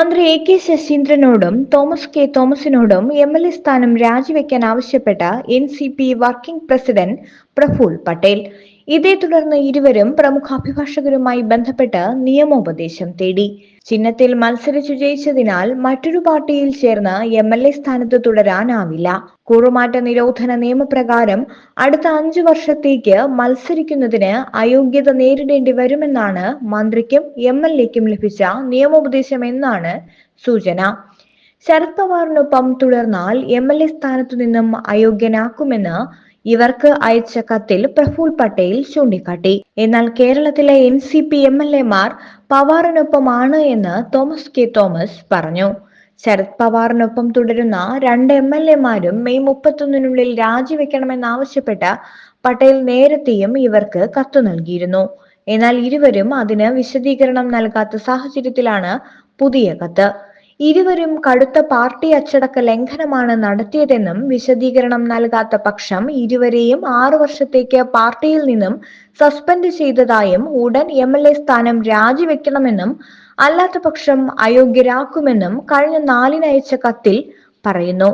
മന്ത്രി A K ശശീന്ദ്രനോടും Thomas K തോമസിനോടും എം എൽ എ സ്ഥാനം രാജിവെക്കാൻ ആവശ്യപ്പെട്ട N C P working president Praful Patel. ഇതേ തുടർന്ന് ഇരുവരും പ്രമുഖ അഭിഭാഷകരുമായി ബന്ധപ്പെട്ട് നിയമോപദേശം തേടി. ചിഹ്നത്തിൽ മത്സരിച്ചു ജയിച്ചതിനാൽ മറ്റൊരു പാർട്ടിയിൽ ചേർന്ന് എം എൽ എ സ്ഥാനത്ത് തുടരാനാവില്ല. കൂറുമാറ്റ നിരോധന നിയമപ്രകാരം അടുത്ത അഞ്ചു വർഷത്തേക്ക് മത്സരിക്കുന്നതിന് അയോഗ്യത നേരിടേണ്ടി വരുമെന്നാണ് മന്ത്രിക്കും എം എൽ എക്കും ലഭിച്ച നിയമോപദേശം എന്നാണ് സൂചന. ശരത് പവാറിനൊപ്പം തുടർന്നാൽ എം എൽ എ സ്ഥാനത്തു നിന്നും അയോഗ്യനാക്കുമെന്ന് ഇവർക്ക് അയച്ച കത്തിൽ പ്രഫുൽ പട്ടേൽ ചൂണ്ടിക്കാട്ടി. എന്നാൽ കേരളത്തിലെ N C P M L എമാർ പവാറിനൊപ്പമാണ് എന്ന് തോമസ് കെ തോമസ് പറഞ്ഞു. ശരത് പവാറിനൊപ്പം തുടരുന്ന രണ്ട് എം എൽ എമാരും മെയ് മുപ്പത്തൊന്നിനുള്ളിൽ രാജിവെക്കണമെന്നാവശ്യപ്പെട്ട് പട്ടേൽ നേരത്തെയും ഇവർക്ക് കത്തു നൽകിയിരുന്നു. എന്നാൽ ഇരുവരും അതിന് വിശദീകരണം നൽകാത്ത സാഹചര്യത്തിലാണ് പുതിയ കത്ത്. ഇരുവരും കടുത്ത പാർട്ടി അച്ചടക്ക ലംഘനമാണ് നടത്തിയതെന്നും വിശദീകരണം നൽകാത്ത പക്ഷം ഇരുവരെയും ആറു വർഷത്തേക്ക് പാർട്ടിയിൽ നിന്നും സസ്പെൻഡ് ചെയ്തതായും ഉടൻ എം എൽ എ സ്ഥാനം രാജിവെക്കണമെന്നും അല്ലാത്ത പക്ഷം അയോഗ്യരാക്കുമെന്നും കഴിഞ്ഞ നാലിനയച്ച കത്തിൽ പറയുന്നു.